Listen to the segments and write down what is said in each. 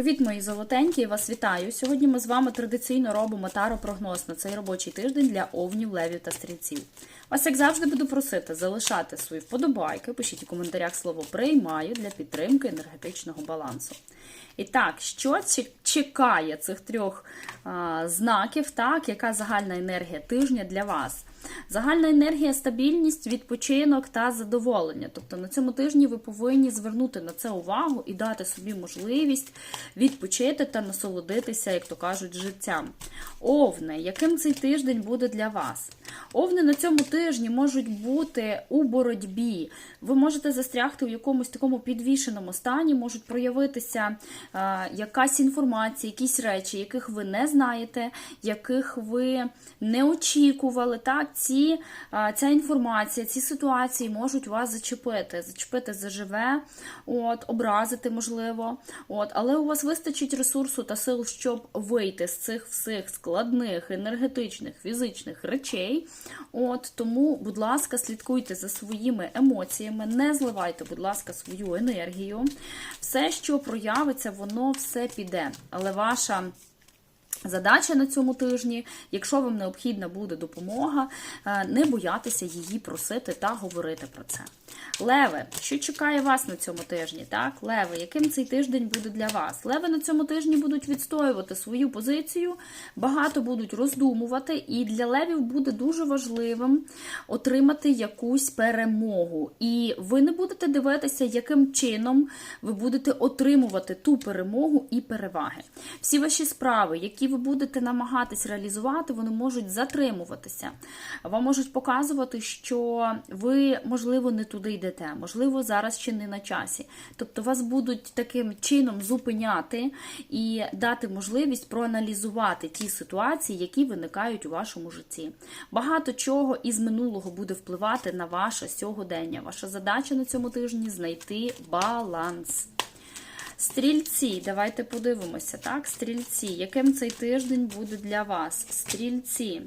Привіт, мої золотенькі! Вас вітаю! Сьогодні ми з вами традиційно робимо таро-прогноз на цей робочий тиждень для овнів, левів та стрільців. Вас, як завжди, буду просити залишати свої вподобайки, пишіть у коментарях слово приймаю для підтримки енергетичного балансу. І так, що чекає цих трьох а, знаків, так, яка загальна енергія тижня для вас? Загальна енергія, стабільність, відпочинок та задоволення. Тобто на цьому тижні ви повинні звернути на це увагу і дати собі можливість відпочити та насолодитися, як то кажуть, життям. Овни, яким цей тиждень буде для вас? Овни на цьому тижні можуть бути у боротьбі. Ви можете застрягти у якомусь такому підвішеному стані, можуть проявитися якась інформація, якісь речі, яких ви не знаєте, яких ви не очікували. Так, ці, е, ця інформація, ці ситуації можуть вас зачепити, зачепити заживе, от, образити, можливо. От, але у вас вистачить ресурсу та сил, щоб вийти з цих всіх складних енергетичних, фізичних речей. От, тому, будь ласка, слідкуйте за своїми емоціями, не зливайте, будь ласка, свою енергію. Все, що проявиться, воно все піде. Але ваша. Задача на цьому тижні, якщо вам необхідна буде допомога, е, не боятися її просити та говорити про це. Леви, що чекає вас на цьому тижні? Так, Леви, яким цей тиждень буде для вас? Леви на цьому тижні будуть відстоювати свою позицію, багато будуть роздумувати, і для левів буде дуже важливим отримати якусь перемогу. І ви не будете дивитися, яким чином ви будете отримувати ту перемогу і переваги. Всі ваші справи, які ви будете намагатись реалізувати, вони можуть затримуватися. Вам можуть показувати, що ви, можливо, не туди йдете, можливо, зараз ще не на часі. Тобто вас будуть таким чином зупиняти і дати можливість проаналізувати ті ситуації, які виникають у вашому житті. Багато чого із минулого буде впливати на ваше сьогодення. Ваша задача на цьому тижні знайти баланс. Стрільці, давайте подивимося, так? Стрільці, яким цей тиждень буде для вас? Стрільці.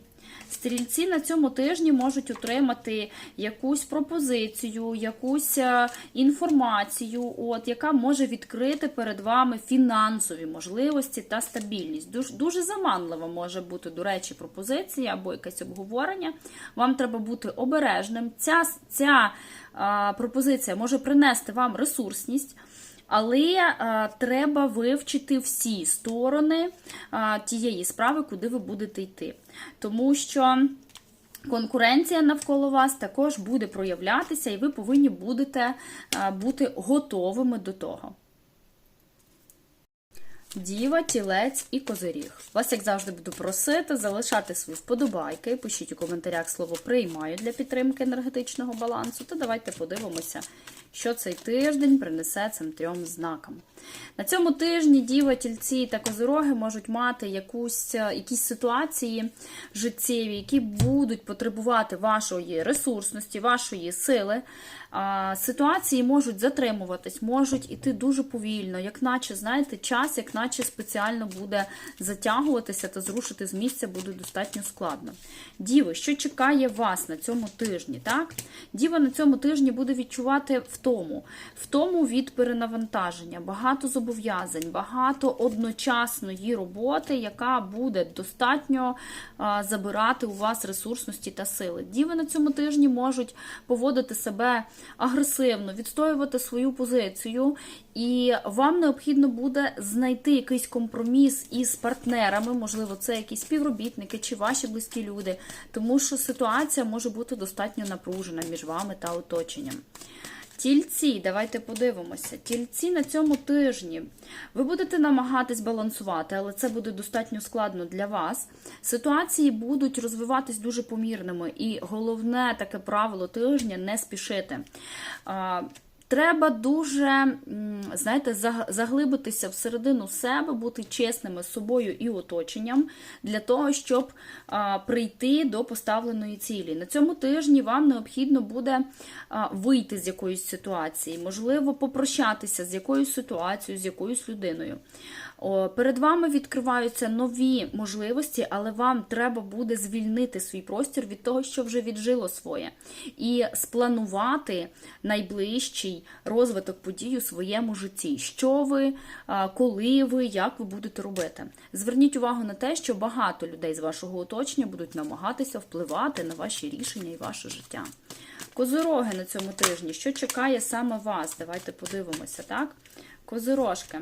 Стрільці на цьому тижні можуть отримати якусь пропозицію, якусь е, інформацію, от, яка може відкрити перед вами фінансові можливості та стабільність. Дуже, дуже заманлива може бути, до речі, пропозиція або якесь обговорення. Вам треба бути обережним. Ця, ця е, пропозиція може принести вам ресурсність. Але е, треба вивчити всі сторони е, тієї справи, куди ви будете йти. Тому що конкуренція навколо вас також буде проявлятися, і ви повинні будете е, бути готовими до того. Діва, тілець і козиріг. Вас, як завжди, буду просити залишати свої вподобайки. Пишіть у коментарях слово приймаю для підтримки енергетичного балансу. Та давайте подивимося, що цей тиждень принесе цим трьом знакам. На цьому тижні діва, тільці та козироги можуть мати якусь, е, якісь ситуації життєві, які будуть потребувати вашої ресурсності, вашої сили. Ситуації можуть затримуватись, можуть іти дуже повільно, як наче, знаєте, час, як наче спеціально буде затягуватися та зрушити з місця буде достатньо складно. Діви, що чекає вас на цьому тижні? так? Діва на цьому тижні буде відчувати втому, втому від перенавантаження, багато зобов'язань, багато одночасної роботи, яка буде достатньо забирати у вас ресурсності та сили. Діви на цьому тижні можуть поводити себе агресивно, відстоювати свою позицію, і вам необхідно буде знайти якийсь компроміс із партнерами, можливо, це якісь співробітники чи ваші близькі люди, тому що ситуація може бути достатньо напружена між вами та оточенням. Тільці, давайте подивимося. Тільці на цьому тижні. Ви будете намагатись балансувати, але це буде достатньо складно для вас. Ситуації будуть розвиватись дуже помірними, і головне таке правило тижня не спішити. Треба дуже, знаєте, заглибитися всередину себе, бути чесними з собою і оточенням для того, щоб прийти до поставленої цілі. На цьому тижні вам необхідно буде вийти з якоїсь ситуації, можливо, попрощатися з якоюсь ситуацією, з якоюсь людиною. Перед вами відкриваються нові можливості, але вам треба буде звільнити свій простір від того, що вже віджило своє, і спланувати найближчий розвиток подій у своєму житті. Що ви, коли ви, як ви будете робити. Зверніть увагу на те, що багато людей з вашого оточення будуть намагатися впливати на ваші рішення і ваше життя. Козороги на цьому тижні, що чекає саме вас? Давайте подивимося, так? Козорожки.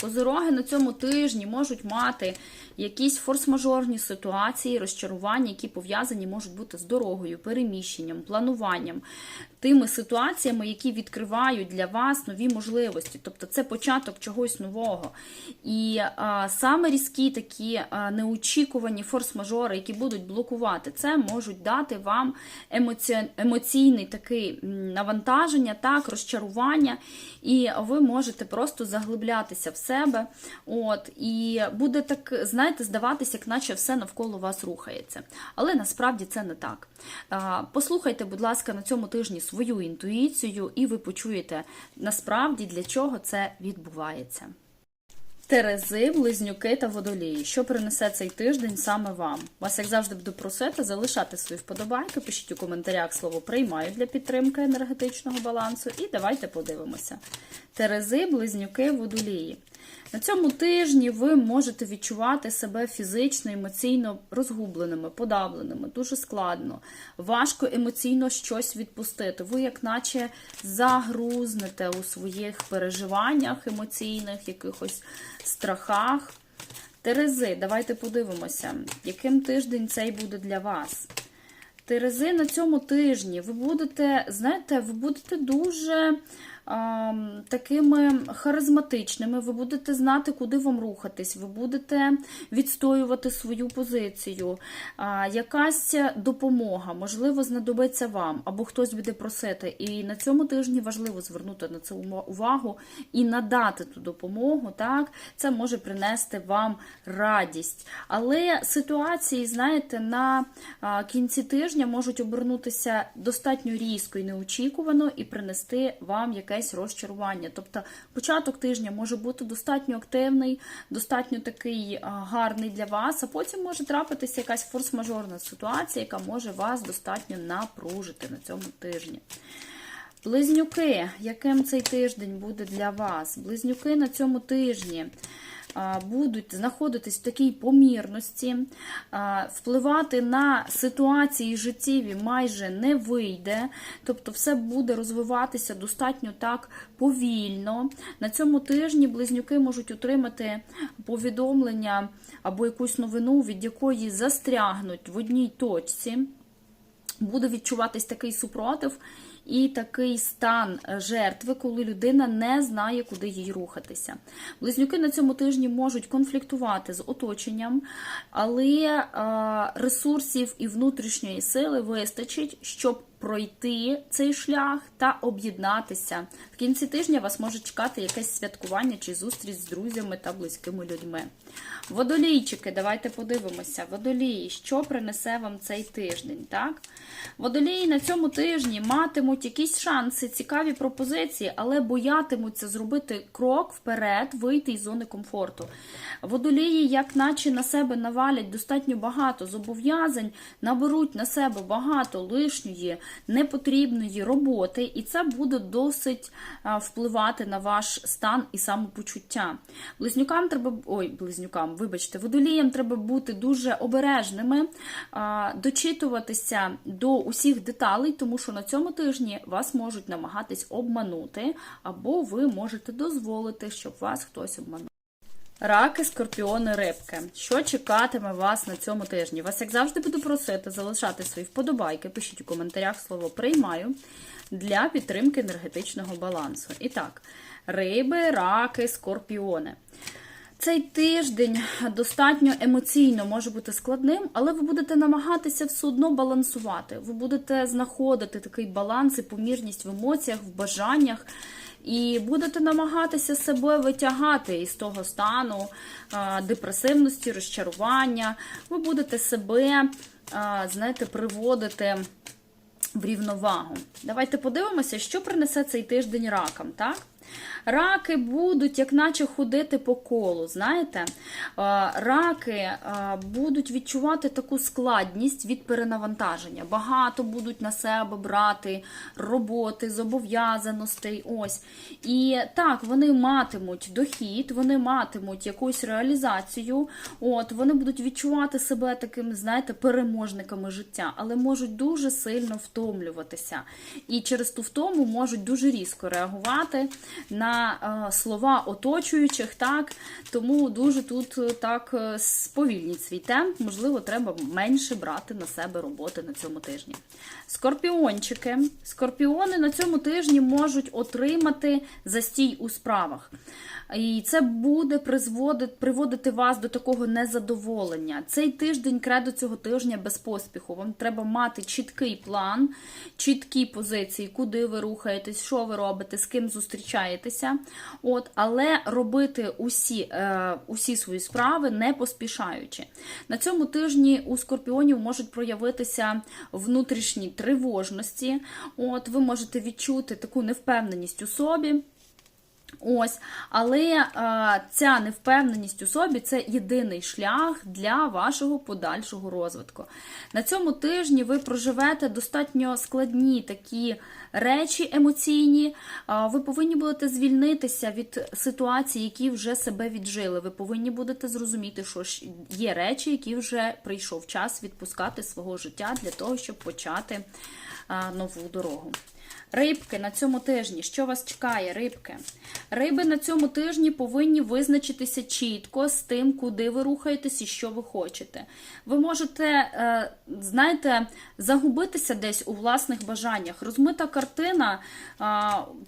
Козороги на цьому тижні можуть мати якісь форс-мажорні ситуації, розчарування, які пов'язані можуть бути з дорогою, переміщенням, плануванням, тими ситуаціями, які відкривають для вас нові можливості. Тобто це початок чогось нового. І а, саме різкі такі а, неочікувані форс-мажори, які будуть блокувати, це можуть дати вам емоці... емоційний такий навантаження, так, розчарування, і ви можете просто заглиблятися в себе. От, і буде так, знаєте, здаватися, як наче все навколо вас рухається. Але насправді це не так. А, Послухайте, будь ласка, на цьому тижні свою інтуїцію, і ви почуєте насправді для чого це відбувається. Терези, близнюки та водолії. Що принесе цей тиждень саме вам? Вас, як завжди, буду просити залишати свої вподобайки. Пишіть у коментарях слово приймаю для підтримки енергетичного балансу. І давайте подивимося. Терези, близнюки, водолії. На цьому тижні ви можете відчувати себе фізично, емоційно розгубленими, подавленими, дуже складно. Важко емоційно щось відпустити. Ви, як наче, загрузнете у своїх переживаннях емоційних, якихось страхах. Терези, давайте подивимося, яким тиждень цей буде для вас. Терези на цьому тижні ви будете, знаєте, ви будете дуже такими харизматичними, ви будете знати, куди вам рухатись, ви будете відстоювати свою позицію. Якась допомога, можливо, знадобиться вам, або хтось буде просити. І на цьому тижні важливо звернути на це увагу і надати ту допомогу. Так, Це може принести вам радість. Але ситуації, знаєте, на кінці тижня можуть обернутися достатньо різко і неочікувано і принести вам якесь розчарування. Тобто початок тижня може бути достатньо активний, достатньо такий гарний для вас, а потім може трапитися якась форс-мажорна ситуація, яка може вас достатньо напружити на цьому тижні. Близнюки, яким цей тиждень буде для вас? Близнюки на цьому тижні будуть знаходитись в такій помірності, впливати на ситуації життєві майже не вийде, тобто все буде розвиватися достатньо так повільно. На цьому тижні близнюки можуть отримати повідомлення або якусь новину, від якої застрягнуть в одній точці. Буде відчуватись такий супротив і такий стан жертви, коли людина не знає, куди їй рухатися. Близнюки на цьому тижні можуть конфліктувати з оточенням, але ресурсів і внутрішньої сили вистачить, щоб пройти цей шлях та об'єднатися. В кінці тижня вас може чекати якесь святкування чи зустріч з друзями та близькими людьми. Водолійчики, давайте подивимося. Водолії, що принесе вам цей тиждень? так? Водолії на цьому тижні матимуть якісь шанси, цікаві пропозиції, але боятимуться зробити крок вперед, вийти із зони комфорту. Водолії, як наче на себе навалять достатньо багато зобов'язань, наберуть на себе багато лишньої, непотрібної роботи, і це буде досить впливати на ваш стан і самопочуття. Близнюкам треба ой, близнюкам, вибачте, водоліям треба бути дуже обережними, дочитуватися до усіх деталей, тому що на цьому тижні вас можуть намагатись обманути, або ви можете дозволити, щоб вас хтось обманув. Раки, скорпіони, рибки. Що чекатиме вас на цьому тижні? Вас, як завжди, буду просити залишати свої вподобайки. Пишіть у коментарях слово приймаю для підтримки енергетичного балансу. І так, риби, раки, скорпіони. Цей тиждень достатньо емоційно може бути складним, але ви будете намагатися все одно балансувати. Ви будете знаходити такий баланс і помірність в емоціях, в бажаннях. І будете намагатися себе витягати із того стану депресивності, розчарування. Ви будете себе, знаєте, приводити в рівновагу. Давайте подивимося, що принесе цей тиждень ракам. так? Раки будуть, як наче ходити по колу. Знаєте, раки будуть відчувати таку складність від перенавантаження. Багато будуть на себе брати роботи, зобов'язаностей. Ось. І так, вони матимуть дохід, вони матимуть якусь реалізацію. От, вони будуть відчувати себе такими, знаєте, переможниками життя, але можуть дуже сильно втомлюватися. І через ту втому можуть дуже різко реагувати на е, слова оточуючих, так тому дуже тут е, так е, сповільніть свій темп. Можливо, треба менше брати на себе роботи на цьому тижні. Скорпіончики. Скорпіони на цьому тижні можуть отримати застій у справах. І це буде приводити вас до такого незадоволення. Цей тиждень, кредо цього тижня без поспіху. Вам треба мати чіткий план, чіткі позиції, куди ви рухаєтесь, що ви робите, з ким зустрічаєтеся. От, але робити усі, е, усі свої справи не поспішаючи. На цьому тижні у скорпіонів можуть проявитися внутрішні тривожності. От, ви можете відчути таку невпевненість у собі. Ось, але е, ця невпевненість у собі це єдиний шлях для вашого подальшого розвитку. На цьому тижні ви проживете достатньо складні такі речі емоційні. Е, ви повинні будете звільнитися від ситуацій, які вже себе віджили. Ви повинні будете зрозуміти, що є речі, які вже прийшов час відпускати свого життя для того, щоб почати е, нову дорогу. Рибки на цьому тижні. Що вас чекає, рибки? Риби на цьому тижні повинні визначитися чітко з тим, куди ви рухаєтесь і що ви хочете. Ви можете, е, знаєте, загубитися десь у власних бажаннях. Розмита картина е,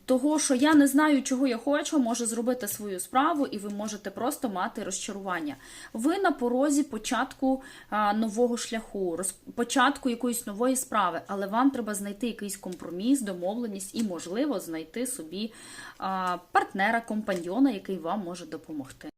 того, що я не знаю, чого я хочу, може зробити свою справу, і ви можете просто мати розчарування. Ви на порозі початку е, нового шляху, початку якоїсь нової справи, але вам треба знайти якийсь компроміс, домовленість і, можливо, знайти собі партнера, компаньйона, який вам може допомогти.